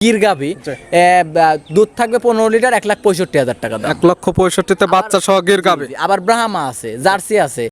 গির গাভি দুধ থাকবে পনেরো লিটার এক লাখ পঁয়ষট্টি হাজার টাকা এক লক্ষ পঁয়ষট্টিতে বাচ্চা সহ গির গাবে আবার ব্রাহ্মা আছে জার্সি আছে।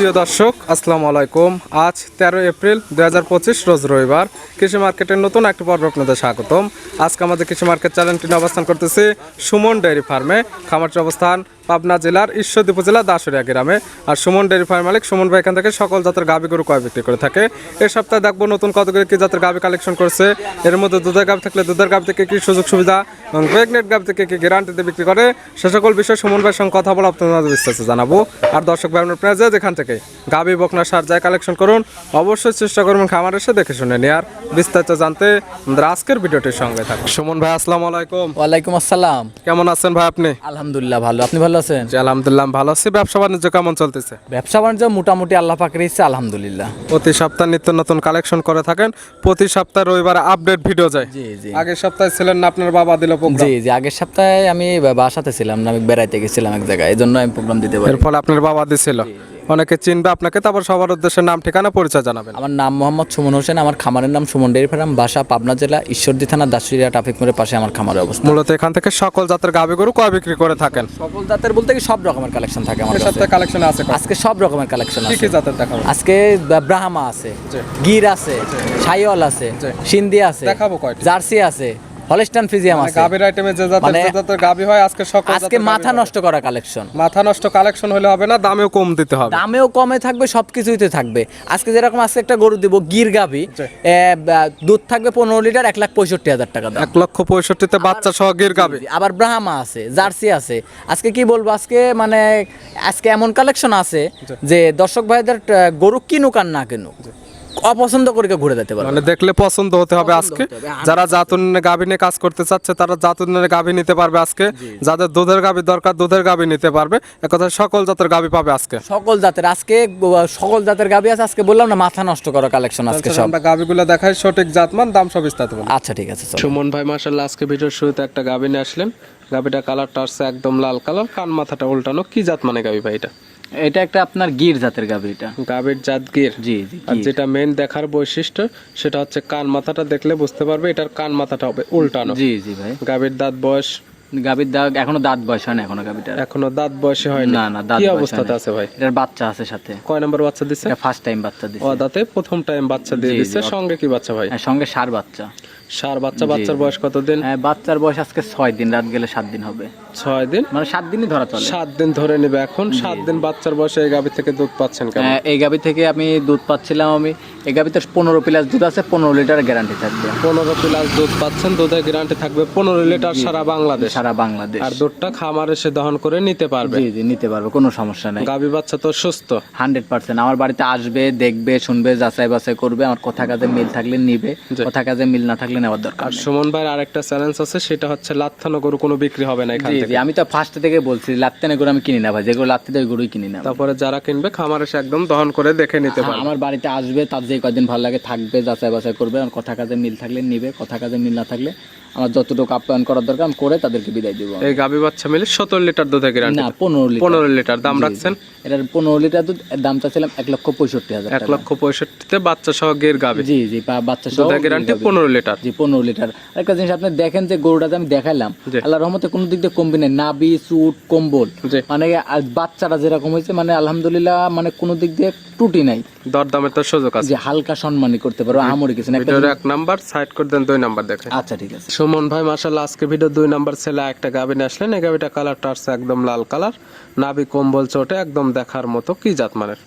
প্রিয় দর্শক, আসসালামু আলাইকুম। আজ তেরো এপ্রিল দু হাজার পঁচিশ, রোজ রবিবার। কৃষি মার্কেটের নতুন একটি পর্ব আপনাদের স্বাগতম। আজকে আমাদের কৃষি মার্কেট চ্যানেলটি অবস্থান করতেছি সুমন ডেয়ারি ফার্মে। খামারটির অবস্থান পাবনা জেলার ঈশ্বরদী উপজেলা দাসুরিয়া গ্রামে। আর সুমন ডেয়ারি ফার্ম মালিক সুমন ভাই এখান থেকে সকল জাতের গাভি গরু কয় বিক্রি করে থাকে। এই সপ্তাহে দেখব নতুন কতগুলি কি জাতের গাভি কালেকশন করছে। এর মধ্যে দুধের গাভি থাকলে দুধের গাভি থেকে কি সুযোগ সুবিধা এবং প্রেগনেন্ট গাভি থেকে কি গ্যারান্টিতে বিক্রি করে সে সকল বিষয়ে সুমন ভাইয়ের সঙ্গে কথা বলে আপনাদের বিস্তারিত জানাব। আর দর্শক ভাই আপনার প্রায় যেখান থেকে গাভি বকনা সার যায় কালেকশন করুন অবশ্যই চেষ্টা করবেন খামার এসে দেখে শুনে নেয়ার। বিস্তারিত জানতে আমাদের আজকের ভিডিওটির সঙ্গে থাকুন। সুমন ভাই আসসালামু আলাইকুম। ওয়ালাইকুম আসসালাম। কেমন আছেন ভাই আপনি? আলহামদুলিল্লাহ ভালো। আপনি ভালো আছেন? আলহামদুলিল্লাহ ভালো আছি। ব্যবসা বাণিজ্য কেমন চলতেছে? ব্যবসা বাণিজ্য মোটামুটি আল্লাহ পাকের ইচ্ছে আলহামদুলিল্লাহ। প্রতি সপ্তাহে নিত্য নতুন কালেকশন করে থাকেন। প্রতি সপ্তাহে রবিবার আপডেট ভিডিও যায়। জি জি। আগের সপ্তাহে ছিলেন না আপনার বাবা দিল প্রোগ্রাম জি জি আগের সপ্তাহে আমি বাসাতে ছিলাম না আমি বেড়াইতে গেছিলাম এক জায়গায় এই জন্য আমি প্রোগ্রাম দিতে পারি এর ফলে আপনার বাবা দিছিল। অনেকে চিনবে আপনাকে তারপর সবার উদ্দেশ্যে নাম ঠিকানা পরিচয় জানাবেন। আমার নাম মোহাম্মদ সুমন হোসেন আমার খামারের নাম সুমন ডেয়ারি ফার্ম বাসা পাবনা জেলা ঈশ্বরদী থানা দাসুরিয়া ট্রাফিক মোড়ের পাশে আমার খামারের অবস্থা মূলত এখান থেকে সকল জাতের গাভী গরু কয় বিক্রি করে থাকেন? সকল জাতের বলতে কি সব রকমের কালেকশন থাকে কাছে? সপ্তাহে কালেকশন আছে আজকে সব রকমের কালেকশন আছে কি কি জাতের দেখাবো? আজকে ব্রাহ্মা আছে গির আছে সাইওয়াল আছে। সিন্ধি আছে দেখাবো কয়টি? জার্সি আছে হলস্টান ফিজিয়াম মানে আছে। গাভীর আইটেমে যে জাতের মানে যে জাতের গাভী হয় আজকে সকল আজকে মাথা নষ্ট করা কালেকশন মাথা নষ্ট কালেকশন হলে হবে না দামেও কম দিতে হবে। দামেও কমে থাকবে সবকিছুইতে থাকবে। আজকে যেরকম আজকে একটা গরু দিব গির জি। দুধ থাকবে পনেরো লিটার এক লাখ পঁয়ষট্টি হাজার টাকা দাম। এক লক্ষ পঁয়ষট্টিতে বাচ্চা সহ গির গাভী। আবার ব্রাহ্মা আছে জার্সি আছে। আজকে কি বলব আজকে মানে আজকে এমন কালেকশন আছে যে দর্শক ভাইদের গরু কিনুক আর না কিনুক। অপছন্দ করে ঘুরে যেতে পারবে মানে দেখলে পছন্দ হতে হবে আজকে। যারা জাতুনের গাভী নিয়ে কাজ করতে চাচ্ছে তারা জাতুনের গাভী নিতে পারবে আজকে। যাদের দুধের গাভী দরকার দুধের গাভী নিতে পারবে। এক কথা সকল জাতের গাভী পাবে আজকে। সকল জাতের আজকে সকল জাতের গাবি আছে। আজকে বললাম না মাথা নষ্ট করা কালেকশন আজকে সব। আমরা গাভীগুলো দেখাই সঠিক জাতমান দাম সব বিস্তারিত বলব। আচ্ছা ঠিক আছে। সুমন ভাই মার্শাল্লাহ আজকে ভিডিওর শুরুতে একটা গাভী নিয়ে আসলেন। গাভীটা কালারটা আসছে একদম লাল কালার। কান মাথাটা উল্টানো। কি জাত মানে গাভী ভাই এটা? এটা একটা আপনার গির জাতের গাবি এটা। গাভীর জাত গির? জি জি আর যেটা মেন দেখার বৈশিষ্ট্য সেটা হচ্ছে কান মাথাটা দেখলে বুঝতে পারবে এটার কান মাথাটা হবে উল্টানো। জি জি ভাই। গাভীর দাঁত বয়স? গাভীর দাগ এখনও দাঁত বয়স হয় না এখনও গাবিটার এখনও দাঁত বয়সে হয়নি না। না দাঁত কি অবস্থাতে আছে ভাই? এটার বাচ্চা আছে সাথে। কয় নম্বর বাচ্চা এটা ফার্স্ট টাইম বাচ্চা দিছে। ও দাঁতে প্রথম টাইম বাচ্চা দিয়ে দিচ্ছে। সঙ্গে কি বাচ্চা ভাই? হ্যাঁ, সঙ্গে সার বাচ্চা। সার বাচ্চা বাচ্চার বয়স কতদিন? হ্যাঁ, বাচ্চার বয়স আজকে ছয় দিন রাত গেলে সাত দিন হবে। ছয় দিন? মানে সাত দিনই ধরা চলে। সাত দিন ধরে নিবে এখন। সাত দিন বাচ্চার বয়সে এই গাভী থেকে দুধ পাচ্ছেন হ্যাঁ, এই গাবি থেকে আমি দুধ পাচ্ছিলাম আমি। এই গাবিতে পনেরো প্লাস দুধ আছে পনেরো লিটার গ্যারান্টি থাকবে। পনেরো প্লাস দুধ পাচ্ছেন দুধের গ্যারান্টি থাকবে পনেরো লিটার সারা বাংলাদেশ। সারা বাংলাদেশ। আর দুধটা খামার এসে দহন করে নিতে পারবে। জি জি নিতে পারবে কোনো সমস্যা নেই। গাভী বাচ্চা তো সুস্থ। Hundred percent. আমার বাড়িতে আসবে দেখবে শুনবে যাচাই বাছাই করবে। আমার কথা কাজে মিল থাকলে নিবে। কথা কাজে মিল না থাকলে নেওয়ার দরকার আর ভাই সুমন ভাইয়ের আরেকটা চ্যালেঞ্জ আছে সেটা হচ্ছে লাত্থানো গরু কোনো বিক্রি হবে না এখান থেকে। আমি তো ফার্স্ট থেকে বলছি লাত্তেনে গরু আমি কিনি না ভাই যেগুলো লাত্তে দেয় গরুই কিনি না। তারপরে যারা কিনবে খামার এসে একদম দহন করে দেখে নিতে পারে আমার বাড়িতে আসবে তার যে কদিন ভালো লাগে থাকবে যাচাই বাছাই করবে কথা কাজে মিল থাকলে নিবে কথা কাজে মিল না থাকলে আমার যতটুকু আপ্যায়ন করার দরকার আমি করে তাদেরকে বিদায় দিব। এই গাভী বাচ্চা মিলে সত্তর লিটার দুধের গ্যারান্টি না পনেরো লিটার। পনেরো লিটার দাম রাখছেন? এটার পনেরো লিটার দুধ দাম চাচ্ছিলাম এক লক্ষ পঁয়ষট্টি হাজার এক লক্ষ পঁয়ষট্টিতে বাচ্চা সহ গের গাভী। জি জি বাচ্চা সহ গ্যারান্টি পনেরো লিটার। জি পনেরো লিটার। একটা জিনিস আপনি দেখেন যে গরুটাতে আমি দেখাইলাম আল্লাহ রহমতে কোনো দিক দিয়ে কমবে না। নাবি চুট কম্বল। মানে বাচ্চারা যেরকম হয়েছে মানে আলহামদুলিল্লাহ মানে কোনো দিক দিয়ে ত্রুটি নাই। দরদামের তো সুযোগ আছে। যে হালকা সম্মানই করতে পারো আমরি কিছু না। এক নাম্বার সাইড করে দেন দুই নাম্বার দেখে। আচ্ছা ঠিক আছে। সুমন ভাই মার্শাল্লাহ আজকে ভিডিও দুই নাম্বার ছেলে একটা গাভিনে আসলেন। এই গাভীটা কালারটা আসছে একদম লাল কালার নাভি কম্বল চোটে একদম দেখার মতো, কি জাত মানের?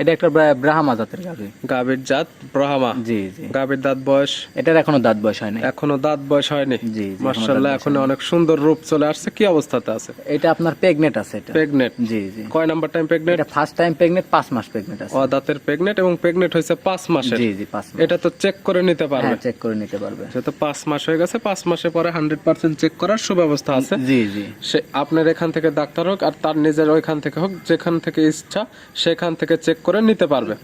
এটা একটা ব্রাহ্মা জাতের গাভি। গাভীর জাত ব্রাহ্মা। জি জি। গাভীর দাঁত বয়স? এটার এখনও দাঁত বয়স হয়নি। এখনও দাঁত বয়স হয়নি? জি, এখন অনেক সুন্দর রূপ চলে আসছে। কি অবস্থাতে আছে? এটা আপনার প্রেগনেট আছে এটা। প্রেগনেট জি জি। কয় নাম্বার টাইম প্রেগনেট এটা ফার্স্ট টাইম প্রেগনেট পাঁচ মাস প্রেগনেট আছে। ও দাঁতের প্রেগনেট এবং প্রেগনেট হয়েছে পাঁচ মাসের। জি জি পাঁচ মাস। এটা তো চেক করে নিতে পারবে। হ্যাঁ চেক করে নিতে পারবে। যেহেতু পাঁচ মাস হয়ে গেছে পাঁচ মাসে পরে হান্ড্রেড পার্সেন্ট চেক করার সুব্যবস্থা আছে। জি জি। সে আপনার এখান থেকে ডাক্তার হোক আর তার নিজের ওইখান থেকে হোক যেখান থেকে ইচ্ছা সেখান থেকে চেক করে নিতে পারবে।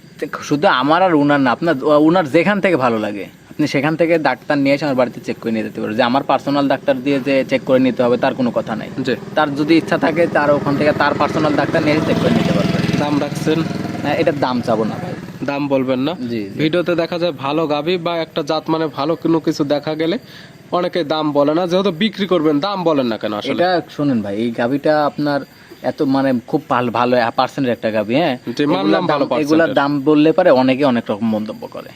শুধু আমার আর উনার না আপনার উনার যেখান থেকে ভালো লাগে। আপনি সেখান থেকে ডাক্তার নিয়ে এসে আমার বাড়িতে চেক করে নিয়ে যেতে পারবেন যে আমার পার্সোনাল ডাক্তার দিয়ে যে চেক করে নিতে হবে তার কোনো কথা নাই। তার যদি ইচ্ছা থাকে তার ওখান থেকে তার পার্সোনাল ডাক্তার নিয়ে চেক করে নিতে পারবে। দাম রাখছেন? হ্যাঁ, এটার দাম চাবো না ভাই। দাম বলবেন না? জি ভিডিওতে দেখা যায় ভালো গাভী বা একটা জাত মানে ভালো কোনো কিছু দেখা গেলে অনেকে দাম বলে না। যেহেতু বিক্রি করবেন দাম বলেন না কেন আসলে? এটা শুনুন ভাই এই গাভিটা আপনার এত মানে খুব ভালো পার্সেন্টের একটা গাভি হ্যাঁ। এগুলার দাম- বললে পারে অনেকে অনেক রকম মন্তব্য করে।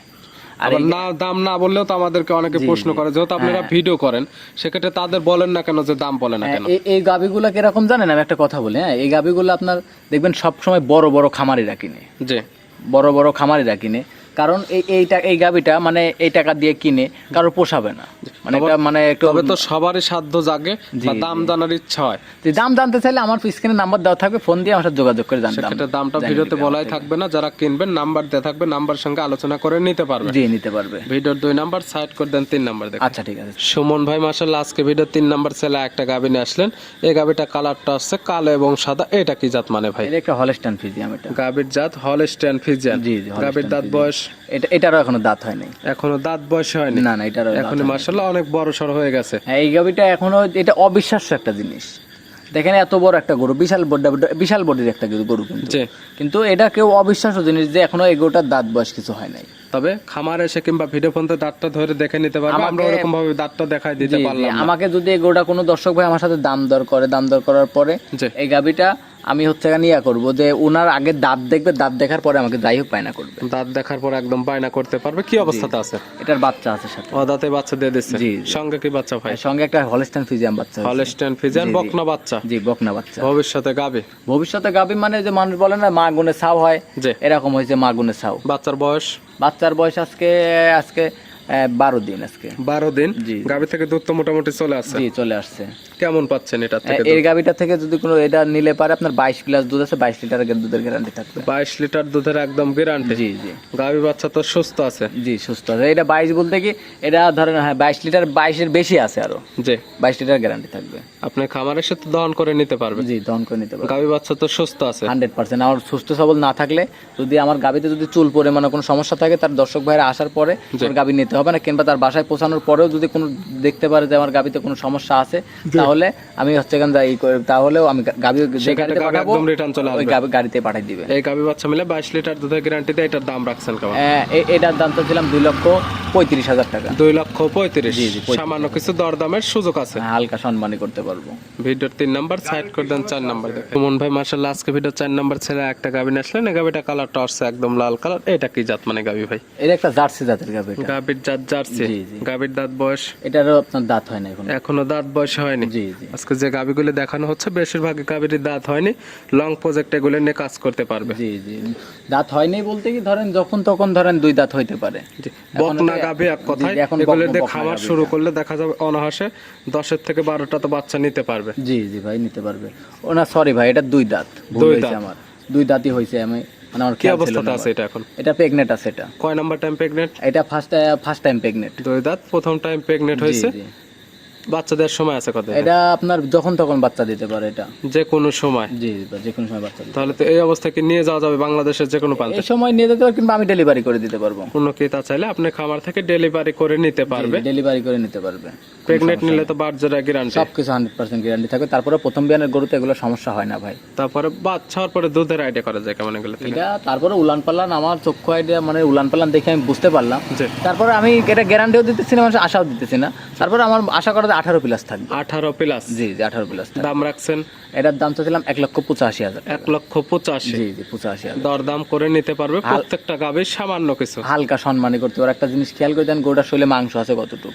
আর না দাম না বললেও তো আমাদেরকে অনেকে প্রশ্ন করে যেহেতু আপনারা হ্যাঁ। ভিডিও করেন সেক্ষেত্রে তাদের বলেন না কেন যে দাম বলে না কেন? এই- গাভিগুলো কীরকম জানেন? আমি একটা কথা বলি হ্যাঁ এই গাভিগুলো আপনার দেখবেন সব সময় বড় বড় খামারিরা কিনে। জি। বড় বড় খামারিরা কিনে। কারণ এই এইটা এই গাভিটা মানে এই টাকা দিয়ে কিনে কারও পোষাবে না। মানে এটা মানে একটু তবে তো সবারই সাধ্য জাগে বা দাম জানার ইচ্ছা হয়। যে দাম জানতে চাইলে আমার স্ক্রিনে নাম্বার দেওয়া থাকবে ফোন দিয়ে আমার সাথে যোগাযোগ করে জানতাম সেক্ষেত্রে দামটা ভিডিওতে বলাই থাকবে না যারা কিনবেন নাম্বার দেওয়া থাকবে নাম্বার সঙ্গে আলোচনা করে নিতে পারবে। জি নিতে পারবে। ভিডিওর দুই নাম্বার সাইড করে দেন তিন নাম্বার দেখেন। আচ্ছা ঠিক আছে। সুমন ভাই মাসাল্লাহ আজকে ভিডিও তিন নাম্বার ছেলে একটা গাবি নিয়ে আসলেন। এই গাবিটা কালারটা হচ্ছে কালো এবং সাদা এটা কি জাত মানে ভাই? এটা একটা হলস্টান ফিজিয়াম এটা। গাবির জাত হলস্টেন ফিজিয়ান জি, জি, গাবির দাঁত বয়স এটা এটারও এখনও দাঁত হয়নি। এখনও দাঁত বয়স হয়নি? না না এটারও এখন। মাসাল্লাহ অনেক বড় সড় হয়ে গেছে। হ্যাঁ এই গাভিটা এখনও এটা অবিশ্বাস্য একটা জিনিস। দেখেন এত বড় একটা গরু বিশাল বিশাল বডির একটা গরু- গরু কিন্তু। কিন্তু এটা কেউ অবিশ্বাস্য জিনিস যে এখনও এগোটার দাঁত বয়স কিছু হয় নাই। তবে খামারে এসে কিংবা ভিডিও ফোন দাঁতটা ধরে দেখে নিতে পারবে। আমরা ওরকম ভাবে দাঁতটা দেখাই দিতে পারলাম আমাকে যদি এগোটা কোনো দর্শক ভাই আমার সাথে দাম দর করে দাম দর করার পরে এই গাভিটা আমি হচ্ছে এখানে ইয়া করব যে ওনার আগে দাঁত দেখবে দাঁত দেখার পরে আমাকে যাই হোক পায়না করবে। দাঁত দেখার পর একদম বায়না করতে পারবে। কি অবস্থাতে আছে? এটার বাচ্চা আছে সাথে। ও দাঁতে বাচ্চা দিয়ে দিচ্ছে? জি। সঙ্গে কি বাচ্চা ভাই? সঙ্গে একটা হলস্টান ফিজিয়াম বাচ্চা আছে। হলস্টেন ফিজিয়ান জি, জি। বকনা বাচ্চা? জি বকনা বাচ্চা। ভবিষ্যতে গাবে? ভবিষ্যতে গাভী মানে যে মানুষ বলে না মা গুনে ছাও হয়। জি। এরকম হয়েছে মা গুনে ছাও। বাচ্চার বয়স? বাচ্চার বয়স আজকে আজকে বারো দিন আজকে। বারো দিন? গাভী থেকে দুধ তো মোটামুটি চলে আসছে জি চলে আসছে। কেমন পাচ্ছেন এটা থেকে এই গাভীটা থেকে যদি কোনো এটা নিলে পারে আপনার বাইশ গ্লাস দুধ আছে বাইশ লিটার দুধের গ্যারান্টি থাকবে। বাইশ লিটার দুধের একদম গ্যারান্টি জি জি। গাভী বাচ্চা তো সুস্থ আছে। জি সুস্থ আছে। এটা বাইশ বলতে কি এটা ধরেন হ্যাঁ বাইশ লিটার বাইশের বেশি আছে আরও। জি। বাইশ লিটার গ্যারান্টি থাকবে। আপনি খামারের সাথে দহন করে নিতে পারবেন। জি দহন করে নিতে পারবে গাভী বাচ্চা তো সুস্থ আছে। Hundred percent. আমার সুস্থ সবল না থাকলে যদি আমার গাবিতে যদি চুল পরে মানে কোনো সমস্যা থাকে তার দর্শক ভাইরা আসার পরে আমার গাবি নিতে হবে না কিংবা তার বাসায় পৌঁছানোর পরেও যদি কোনো দেখতে পারে যে আমার গাবিতে কোনো সমস্যা আছে তাহলে আমি হচ্ছে এখান যাই তাহলেও আমি গাবি যে গাড়িতে পাঠাবো রিটার্ন চলে ওই গাবি গাড়িতে পাঠিয়ে দিবে। এই গাভী বাচ্চা মিলে বাইশ লিটার দুধের গ্যারান্টিতে এটার দাম রাখছেন কেমন? হ্যাঁ, এটার দাম তো ছিলাম দুই লক্ষ পঁয়ত্রিশ হাজার টাকা। দুই লক্ষ পঁয়ত্রিশ। সামান্য কিছু দরদামের সুযোগ আছে। হালকা সম্মানই করতে পারব। ভিডিওর তিন নাম্বার সাইড করে দেন চার নাম্বার দেখেন। সুমন ভাই মার্শাল্লাহ আজকে ভিডিও চার নাম্বার ছেলে একটা গাভী আসলেন। এই গাভীটা কালার টর্চ একদম লাল কালার এটা কি জাত মানে গাভী ভাই? এটা একটা জার্সি জাতের গাবি এটা। গাভীর জাত জার্সি। গাভীর দাঁত বয়স? এটারও আপনার দাঁত হয় না এখন। এখনও দাঁত বয়স হয়নি? জি জি। আজকে যে গাভীগুলো দেখানো হচ্ছে বেশিরভাগই গাভীর দাঁত হয়নি। লং প্রজেক্ট এগুলো নিয়ে কাজ করতে পারবে। জি জি। দাঁত হয়নি বলতে কি ধরেন যখন তখন ধরেন দুই দাঁত হইতে পারে। বকনা গাভী এক কথায় এখন এগুলো দিয়ে খামার শুরু করলে দেখা যাবে অনাহাসে দশের থেকে বারোটা তো বাচ্চা নিতে পারবে। জি জি ভাই নিতে পারবে। ও না সরি ভাই এটা দুই দাঁত। ভুল দুই হয়েছে দাঁত। আমার। দুই দাঁতই হয়েছে আমি মানে আমার কি না আছে এটা এখন? এটা আছে এটা। কয় নাম্বার টাইম প্রেগনেন্ট এটা ফার্স্ট ফার্স্ট টাইম দুই দাঁত প্রথম টাইম প্রেগনেন্ট হয়েছে? সময় আছে কত এটা আপনার যখন তখন বাচ্চা দিতে পারে এটা। যে কোনো সময়? জি যে কোনো সময় বাচ্চা তাহলে তো এই অবস্থায় কি নিয়ে যাওয়া যাবে বাংলাদেশের যে কোনো প্রান্তে? এই সময় নিয়ে যেতে পারে কিংবা আমি ডেলিভারি করে দিতে পারব। কোনো ক্রেতা চাইলে আপনি খামার থেকে ডেলিভারি করে নিতে পারবে। ডেলিভারি করে নিতে পারবে। প্রেগনেন্ট নিলে তো বাচ্চারা গ্যারান্টি সব কিছু হান্ড্রেড পার্সেন্ট গ্যারান্টি থাকবে তারপরে প্রথম বিয়ানের গরুতে এগুলো সমস্যা হয় না ভাই। তারপরে বাচ্চা হওয়ার পরে দুধের আইডিয়া করা যায় কেমন এগুলো এটা তারপরে উলান আমার চক্ষু আইডিয়া মানে উলান দেখে আমি বুঝতে পারলাম। তারপরে আমি এটা গ্যারান্টিও দিতেছি না আশাও দিতেছি না। তারপরে আমার আশা করা আঠারো প্লাস থাকবে। আঠারো প্লাস জি জি আঠারো প্লাস দাম রাখছেন? এটার দাম চাচ্ছিলাম এক লক্ষ পঁচাশি হাজার এক লক্ষ পঁচাশি। জি জি পঁচাশি হাজার। দরদাম করে নিতে পারবে। প্রত্যেকটা গাভীর সামান্য কিছু। হালকা সম্মানই করতে পারে একটা জিনিস খেয়াল করে দেন গরুটার শরীরে মাংস আছে কতটুকু।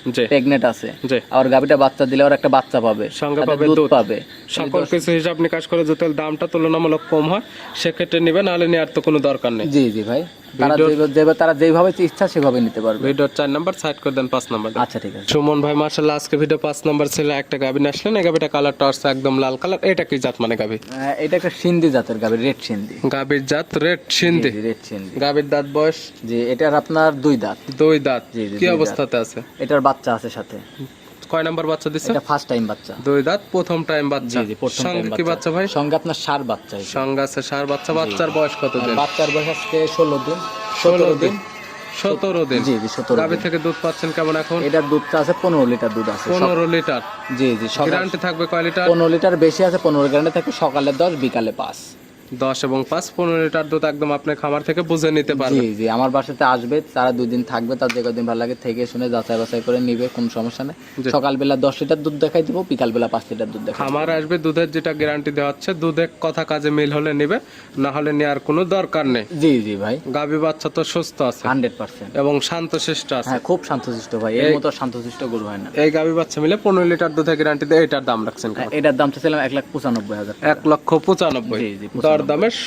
আছে। জি। জি। আবার গাবিটা বাচ্চা দিলে ওর একটা বাচ্চা পাবে। সঙ্গে পাবে দুধ। পাবে। সকল কিছু হিসাব নিকাশ করে যদি দামটা তুলনামূলক কম হয় সেক্ষেত্রে নিবে নাহলে নেওয়ার তো কোনো দরকার নেই। জি জি ভাই। তারা যেভাবে- যেভাবে তারা যেভাবে ইচ্ছা সেভাবে নিতে পারবে। ভিডিওর চার নাম্বার সাইড করে দেন পাঁচ নাম্বার। আচ্ছা ঠিক আছে। সুমন ভাই মার্শাল্লাহ আজকে ভিডিও পাঁচ নাম্বার ছিল একটা গাভি আসলেন এই গাভিটা কালারটা আসছে একদম লাল কালার এটা কি জাত মানে গাভি? এটা একটা সিন্ধি জাতের গাবি রেড সিন্ধি। গাভির জাত রেড সিন্ধি। রেড সিন্ধি। গাভির দাঁত বয়স? জি এটার আপনার দুই দাঁত। দুই দাঁত। কি অবস্থাতে আছে? এটার বাচ্চা আছে সাথে। কয় নাম্বার বাচ্চা দিছে? এটা ফার্স্ট টাইম বাচ্চা। দুই দাঁত প্রথম টাইম বাচ্চা। জি জি প্রথম সঙ্গে কি বাচ্চা। ভাই? সঙ্গে আপনার সার বাচ্চা সঙ্গে আছে সার বাচ্চা। বাচ্চার বয়স কত দিন? বাচ্চার বয়স আজকে ষোলো দিন। ষোলো সতেরো দিন। সতেরো দিন। জি জি সতেরো গাভি থেকে দুধ পাচ্ছেন কেমন এখন? এটার দুধটা আছে পনেরো লিটার দুধ আছে। পনেরো লিটার। জি জি গ্যারান্টি থাকবে কয় লিটার? পনেরো লিটার বেশি আছে পনেরো গ্রামে থাকে সকালে দশ বিকালে পাঁচ। দশ এবং পাঁচ পনেরো লিটার দুধ একদম আপনি খামার থেকে বুঝে নিতে পারবেন। জি জি আমার বাসাতে আসবে তারা দুই দিন থাকবে তার যে কদিন ভালো লাগে থেকে শুনে যাচাই বাছাই করে নিবে কোনো সমস্যা নেই। সকালবেলা দশ লিটার দুধ দেখাই দিব বিকালবেলা পাঁচ লিটার দুধ দেখাই খামার আসবে দুধের যেটা গ্যারান্টি দেওয়া হচ্ছে দুধের কথা কাজে মিল হলে নিবে না হলে নেওয়ার কোনো দরকার নেই। জি জি ভাই। গাভী বাচ্চা তো সুস্থ আছে। Hundred percent. এবং শান্তশিষ্ট আছে। হ্যাঁ খুব শান্তশিষ্ট ভাই এর মতো শান্তশিষ্ট গরু হয় না। এই গাভী বাচ্চা মিলে পনেরো লিটার দুধের গ্যারান্টি দিয়ে এটার দাম রাখছেন কেমন? এটার দাম ছিলাম এক লাখ পঁচানব্বই হাজার এক লক্ষ পঁচানব্বই। জি, জি,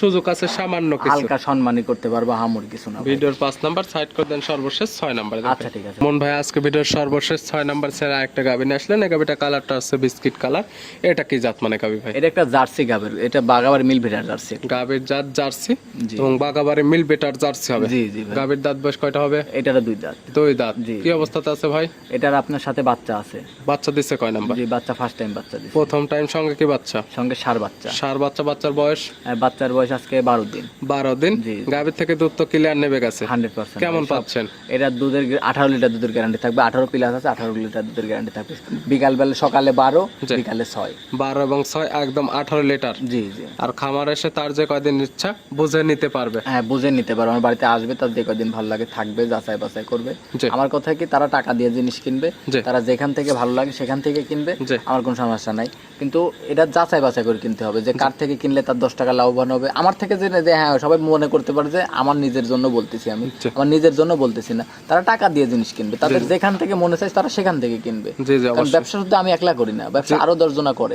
সুযোগ আছে সামান্য কিছু। হালকা সম্মানই করতে পারব হামুর কিছু না ভিডিওর পাঁচ নাম্বার সাইড করে দেন সর্বশেষ ছয় নাম্বার আচ্ছা ঠিক আছে। মন ভাই আজকে ভিডিওর সর্বশেষ ছয় নাম্বার ছেড়ে একটা গাভী নিয়ে আসলেন। এই গাভীটা কালারটা হচ্ছে বিস্কিট কালার। এটা কি জাত মানে গাভী ভাই? এটা একটা জার্সি গাবের এটা মিল ভিটার জার্সি। গাভীর জাত জার্সি। এবং বাগাবাড়ি মিল জার্সি হবে। জি জি গাভীর দাঁত বয়স কয়টা হবে? এটার দুই দাঁত। দুই দাঁত। কি অবস্থাতে আছে ভাই? এটার আপনার সাথে বাচ্চা আছে। বাচ্চা দিছে কয় নাম্বার? জি বাচ্চা ফার্স্ট টাইম বাচ্চা দিচ্ছে প্রথম টাইম সঙ্গে কি বাচ্চা? সঙ্গে সার বাচ্চা। সার বাচ্চা বাচ্চার বয়স? আর বাচ্চার বয়স আজকে বারো দিন। বারো দিন। গাভীর থেকে দুধ তো ক্লিয়ার নেবে গেছে হান্ড্রেড পার্সেন্ট। কেমন পাচ্ছেন? এটার দুধের আঠারো লিটার দুধের গ্যারান্টি থাকবে। আঠারো প্লাস আছে আঠারো লিটার দুধের গ্যারান্টি থাকবে। বিকাল বেলা সকালে বারো। বিকালে ছয়। বারো এবং ছয় একদম আঠারো লিটার। জি জি। আর খামার এসে তার যে কয়দিন ইচ্ছা বুঝে নিতে পারবে। হ্যাঁ বুঝে নিতে পারবে। আমার বাড়িতে আসবে তার যে কয়দিন ভালো লাগে থাকবে যাচাই বাছাই করবে। আমার কথা কি তারা টাকা দিয়ে জিনিস কিনবে। তারা যেখান থেকে ভালো লাগে সেখান থেকে কিনবে। আমার কোনো সমস্যা নাই। কিন্তু এটা যাচাই বাছাই করে কিনতে হবে যে কার থেকে কিনলে তার দশ টাকা লাভবান হবে। আমার থেকে যে যে হ্যাঁ সবাই মনে করতে পারে যে আমার নিজের জন্য বলতেছি আমি। আমার নিজের জন্য বলতেছি না। তারা টাকা দিয়ে জিনিস কিনবে। তাদের যেখান থেকে মনে চায় তারা সেখান থেকে কিনবে। কারণ ব্যবসা শুধু আমি একলা করি না ব্যবসা আরও দশজনা করে।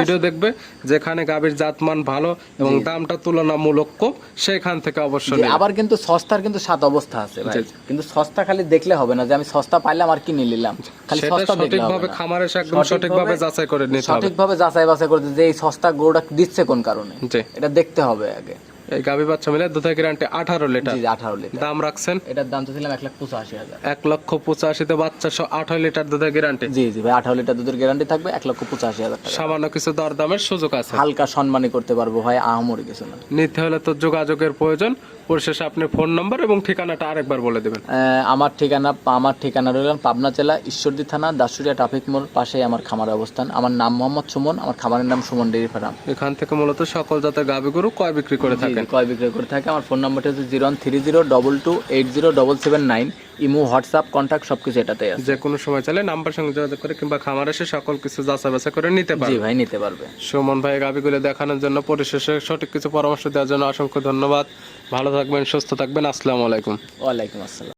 ভিডিও দেখবে যেখানে গাভীর জাতমান ভালো এবং দামটা তুলনামূলক কম সেখান থেকে অবশ্যই আবার কিন্তু সস্তার কিন্তু সাত অবস্থা আছে কিন্তু সস্তা খালি দেখলে হবে না যে আমি সস্তা পাইলাম আর কিনে নিলাম। খালি সস্তা দেখলে হবে। খামার একদম সঠিকভাবে যাচাই করে নিতে হবে। সঠিকভাবে যাচাই বাছাই করতে যে এই সস্তা গরুটা দিচ্ছে কোন কারণে এটা দেখতে হবে আগে। এই গাভী বাচ্চা মিলে দুধের গ্যারান্টি আঠারো লিটার আঠারো লিটার দাম রাখছেন? এটার দাম ছিলাম এক লাখ পঁচাশি হাজার। এক লক্ষ পঁচাশিতে বাচ্চা আঠারো লিটার দুধের গ্যারান্টি জি জি ভাই আঠারো লিটার দুধের গ্যারান্টি থাকবে এক লক্ষ পঁচাশি হাজার সামান্য কিছু দরদামের সুযোগ আছে। হালকা সম্মানই করতে পারব ভাই আহামরি কিছু না। নিতে হলে তো যোগাযোগের প্রয়োজন। পরিশেষে আপনি ফোন নম্বর এবং ঠিকানাটা আরেকবার বলে দেবেন। আহ, আমার ঠিকানা আমার ঠিকানা রইলাম পাবনা জেলা ঈশ্বরদী থানা দাসুরিয়া ট্রাফিক মোড় পাশেই আমার খামার অবস্থান। আমার নাম মোহাম্মদ সুমন আমার খামারের নাম সুমন ডেরি ফার্ম। এখান থেকে মূলত সকল জাতের গাভী গরু কয় বিক্রি করে জি, থাকেন ক্রয় বিক্রয় করে থাকে আমার ফোন নাম্বারটা হচ্ছে zero one three zero double two eight zero double seven nine imo WhatsApp contact সব কিছু এটাতে আছে। যে কোনো সময় চাইলে নাম্বার সঙ্গে যোগাযোগ করে কিংবা খামার এসে সকল কিছু যাচাই বাছাই করে নিতে জি পারবে। ভাই নিতে পারবে। সুমন ভাই গাবিগুলো দেখানোর জন্য পরিশেষে সঠিক কিছু পরামর্শ দেওয়ার জন্য অসংখ্য ধন্যবাদ। ভালো থাকবেন সুস্থ থাকবেন। আসসালামু আলাইকুম। ওয়ালাইকুম আসসালাম।